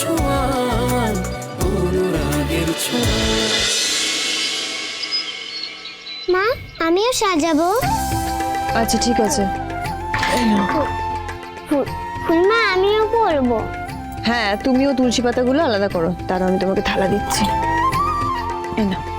ছোঁয়ায় অনুরাগের ছোঁয়া। মা আমিও সাজাবো। আচ্ছা ঠিক আছে। ফুল- ফুলমা আমিও পরবো হ্যাঁ তুমিও তুলসী পাতাগুলো আলাদা করো। তার আমি তোমাকে থালা দিচ্ছি। এই নাও।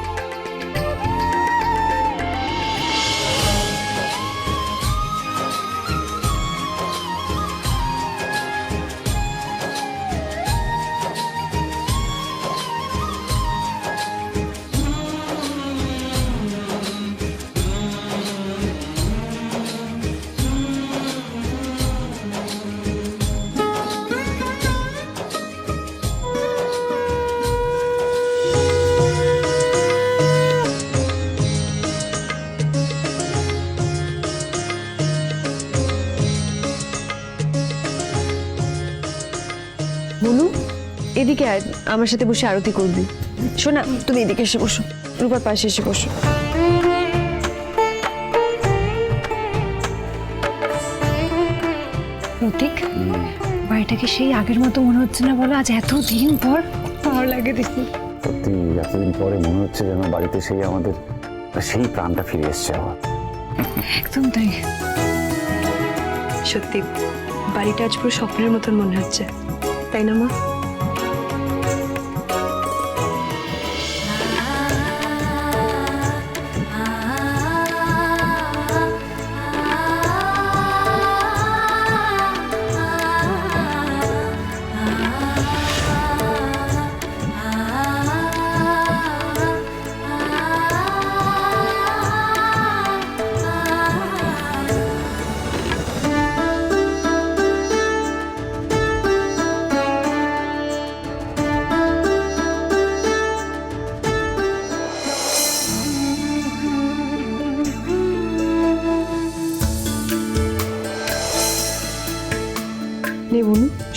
বলু এদিকে আয় আমার সাথে বসে আরতি করবি। শোনা তুমি এদিকে এসে বসো রূপার পাশে এসে বসো। প্রতীক বাড়িটা কি সেই আগের মতো মনে হচ্ছে না বলো? আজ এত দিন পর ভালো লাগে দেখি। সত্যি এতদিন পরে মনে হচ্ছে যেন বাড়িতে সেই আমাদের সেই প্রাণটা ফিরে এসছে আবার। একদম তাই। সত্যি বাড়িটা আজ পুরো স্বপ্নের মতন মনে হচ্ছে। তাই না মা?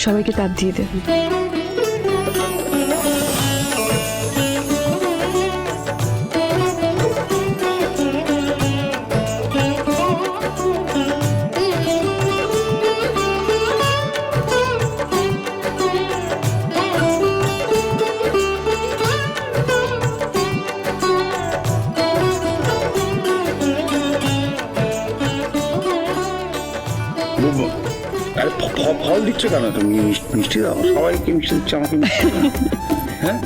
সবাইকে তাপ দিয়ে দে। ফ- দিচ্ছ কেন? তুমি মিষ্টি- মিষ্টি দাও। সবাইকে মিষ্টি দিচ্ছ? আমাকে মিষ্টি হ্যাঁ?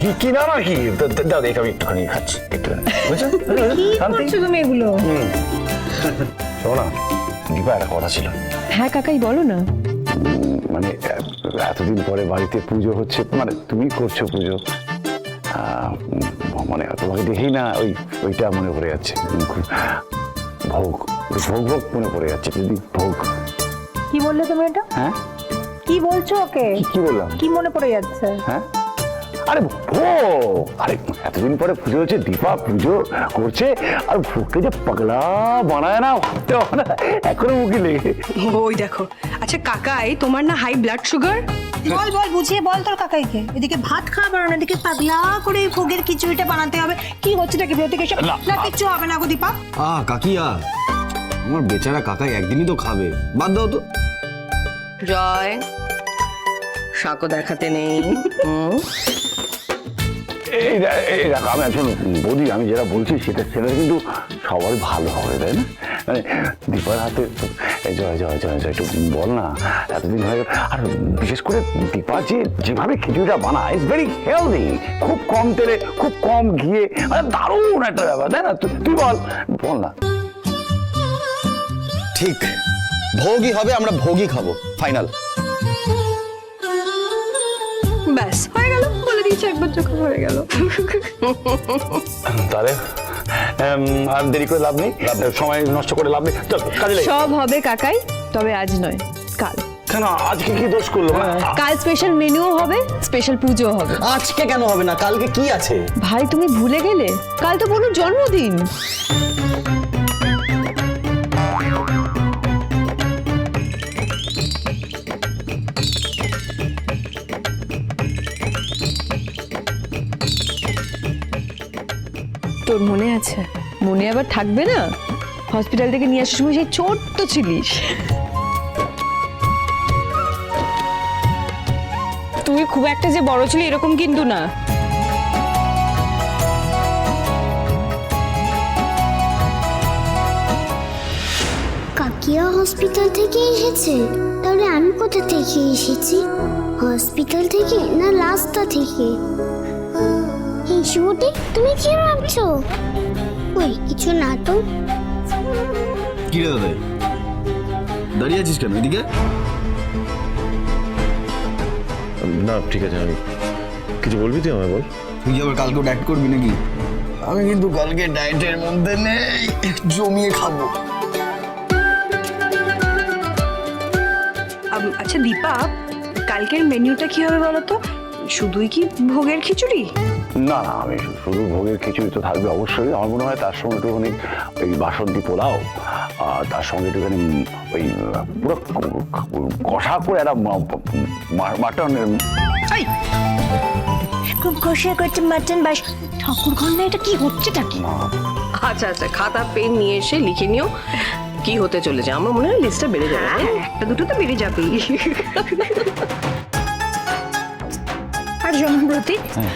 কি কি না না কি? দ- দ- দাও দেখো আমি একটুখানি খাচ্ছি একটুখানি। বুঝছ? তুমি এগুলো? শোনো না দীপা একটা কথা ছিল। হ্যাঁ কাকাই বলো না। মানে এতদিন পরে বাড়িতে পুজো হচ্ছে মানে তুমি করছ পুজো। আহ, মানে তোমাকে দেখেই না ওই ওইটা মনে পড়ে যাচ্ছে। ভোগ। ভোগ ভোগ মনে পড়ে যাচ্ছে যদি ভোগ। কি বললে তুমি এটা? হ্যাঁ? কি বলছো ওকে? কি বললাম? কি মনে পড়ে যাচ্ছে? হ্যাঁ? আরে ভোগ! আরে এতদিন পরে পুজো হচ্ছে দীপা পুজো করছে আর ভোগকে যে পাগলা বানায় না ভাবতে না এখনও মুখে লেগে ওই দেখো আচ্ছা কাকাই তোমার না হাই ব্লাড সুগার বল বল বুঝিয়ে বল তোর কাকাইকে। এদিকে ভাত খাওয়া বানানো এদিকে পাগলা করে ভোগের খিচুড়িটা বানাতে হবে। কি হচ্ছে নাকি প্রতীক না কিচ্ছু হবে না গো দীপা। আ কাকিয়া। আমার বেচারা কাকাই একদিনই তো খাবে। বাদ দাও তো। জয়। সাঁকো দেখাতে নেই। এই এই দেখো আমি একজন বৌদি আমি যেটা বলছি সেটা সেটা কিন্তু সবারই ভালো হবে তাই না? মানে দীপার হাতে জয় জয় জয় জয় একটু বল না এতদিন হয়ে গেল। আর বিশেষ করে দীপা যে যেভাবে খিচুড়িটা বানায় ইটস ভেরি হেলদি খুব কম তেলে খুব কম ঘিয়ে। মানে দারুণ একটা ব্যাপার তাই না? তুই- তুই বল বল না। ঠিক। ভোগই হবে আমরা ভোগই খাব। ফাইনাল ব্যাস হয়ে গেল। বলে দিয়েছি একবার যখন হয়ে গেল। তাহলে আর দেরি করে লাভ নেই। সময় নষ্ট করে লাভ নেই। চল কাজে সব হবে কাকাই তবে আজ নয় কাল। কেন আজকে কি দোষ করল? মানে কাল স্পেশাল মেনুও হবে স্পেশাল পুজো হবে। আজকে কেন হবে না? কালকে কি আছে? ভাই তুমি ভুলে গেলে? কাল তো বলুন জন্মদিন। তোর মনে আছে? মনে আবার থাকবে না? হসপিটাল থেকে নিয়ে আসার সময় সেই ছোট্ট ছিলিস। তুই খুব একটা যে বড় ছিলি এরকম কিন্তু না। কাকিয়া হসপিটাল থেকে এসেছে? তাহলে আমি কোথা থেকে এসেছি? হসপিটাল থেকে না রাস্তা থেকে? শুভটি তুমি কি ভাবছ? ওই কিছু না তো। কি রে দাদা? দাঁড়িয়ে আছিস কেন এদিকে? না ঠিক আছে আমি কিছু বলবি তুই আমায় বল। তুই কি আবার কালকেও ডায়েট করবি নাকি? আমি কিন্তু কালকে ডায়েটের মধ্যে নেই জমিয়ে খাব। আচ্ছা দীপা কালকের মেনুটা কি হবে বলো তো? শুধুই কি ভোগের খিচুড়ি? না না আমি শুধু ভোগের খিচুড়ি তো থাকবে অবশ্যই। আমার মনে হয় তার সঙ্গে একটুখানি ওই বাসন্তী পোলাও আর তার সঙ্গে একটুখানি ওই পুরো কষা করে একটা মাটনের খুব কষে করছে মাটন বাস। ঠাকুর ঘন্না এটা কি হচ্ছেটা কি? আচ্ছা আচ্ছা খাতা পেন নিয়ে এসে লিখে নিও। কি হতে চলেছে? আমার মনে হয় লিস্টটা বেড়ে যাবে হ্যাঁ একটা দুটো তো বেড়ে যাবেই। আর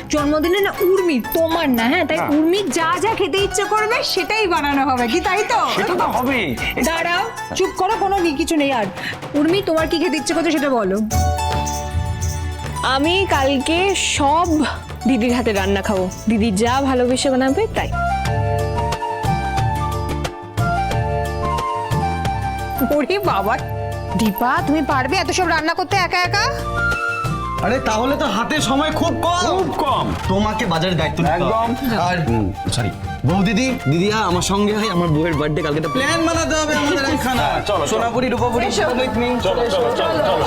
জন্মদিনে না উর্মি তোমার না হ্যাঁ তাই উর্মি যা যা খেতে ইচ্ছে করবে সেটাই বানানো হবে কি তাই তো? সেটা তো হবেই। দাঁড়াও চুপ করো কোনো কিছু নেই আর। উর্মি তোমার কি খেতে ইচ্ছে করছে সেটা বলো। আমি কালকে সব দিদির হাতে রান্না খাব। দিদি যা ভালোবেসে বানাবে তাই। ওরে বাবা দীপা তুমি পারবে এত সব রান্না করতে একা একা? আরে তাহলে তো হাতে সময় খুব কম খুব কম তোমাকে বাজারের দায়িত্ব নিতে হবে। একদম। আর সরি বউ দিদি দিদিয়া আমার সঙ্গে হয় আমার বউয়ের বার্থডে কালকে একটা প্ল্যান বানাতে হবে আমাদের একখানা হ্যাঁ, চলো, চলো। সোনাপুরি রূপাপুরি। চলো চলো চলো চলো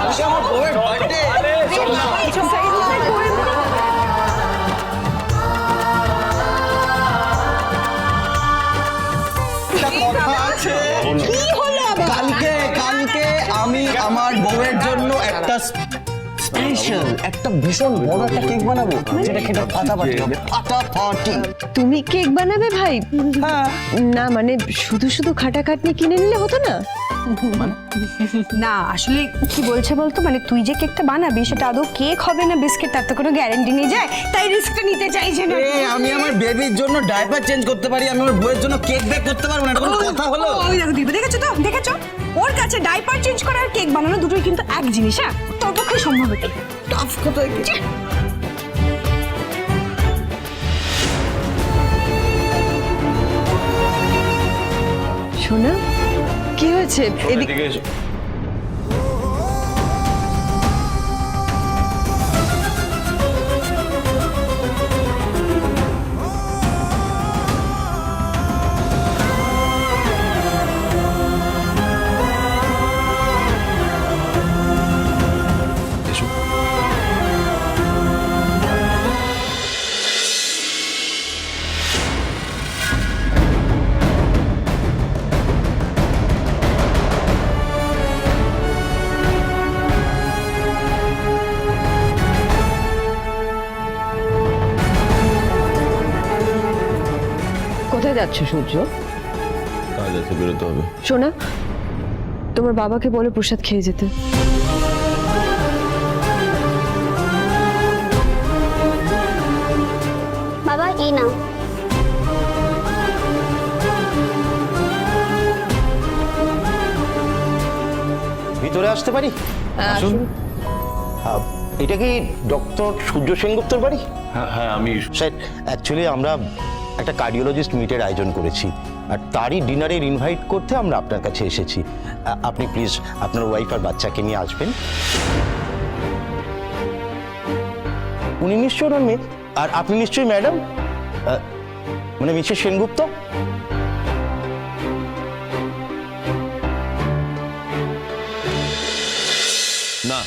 আজকে আমার বউয়ের বার্থডে কথা স্পেশাল একটা ভীষণ বড় একটা কেক বানাবো। যেটা খেতে ফাটাফাটি হবে। ফাটাফাটি তুমি কেক বানাবে ভাই? হ্যাঁ। না মানে শুধু শুধু খাটাখাটনি কিনে নিলে হতো না? না আসলে কি বলছে বলতো? মানে তুই যে কেকটা বানাবি সেটা আদৌ কেক হবে না বিস্কিট তার তো কোনো গ্যারান্টি নেই। যায় তাই রিস্কটা নিতে চাইছে না। এ, আমি আমার বেবির জন্য ডাইপার চেঞ্জ করতে পারি আমি আমার বউয়ের জন্য কেক বেক করতে পারব না এটা কোনো কথা হলো? ওই দেখো দিদি দেখেছ তো? দেখেছ? ওর কাছে ডাইপার চেঞ্জ করা আর কেক বানানো দুটোই কিন্তু এক জিনিস হ্যাঁ? তোর পক্ষে সম্ভব এটা টাফ কথা শোনা কি হয়েছে? এদিকে যাচ্ছ সূর্য? কাজ আছে বেরোতে হবে। শোনা তোমার বাবাকে বলে প্রসাদ খেয়ে যেতে। বাবা এই নাও। ভিতরে আসতে পারি? আসুন। আহ, এটা কি ডক্টর সূর্য সেনগুপ্তর বাড়ি? হ্যাঁ হ্যাঁ আমি স্যার অ্যাকচুয়ালি আমরা একটা কার্ডিওলজিস্ট মিটের আয়োজন করেছি। আর তারই ডিনারের ইনভাইট করতে আমরা আপনার কাছে এসেছি। আপনি প্লিজ আপনার ওয়াইফ আর বাচ্চাকে নিয়ে আসবেন। উনি নিশ্চয়ই ওনার মেয়ে। আর আপনি নিশ্চয়ই ম্যাডাম মানে মিসেস সেনগুপ্ত? না।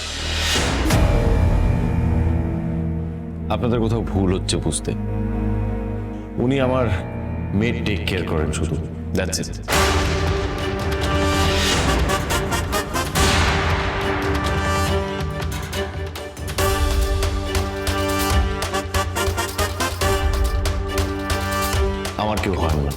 আপনাদের কোথাও ভুল হচ্ছে বুঝতে। উনি আমার মেয়ের টেক কেয়ার করেন শুধু। দ্যাটস ইট আমার কেউ হয় না।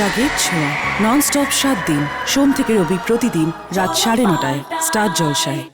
অনুরাগের ছোঁয়া নন স্টপ সাত দিন, সোম থেকে রবি প্রতিদিন রাত সাড়ে নটায় স্টার জলসায়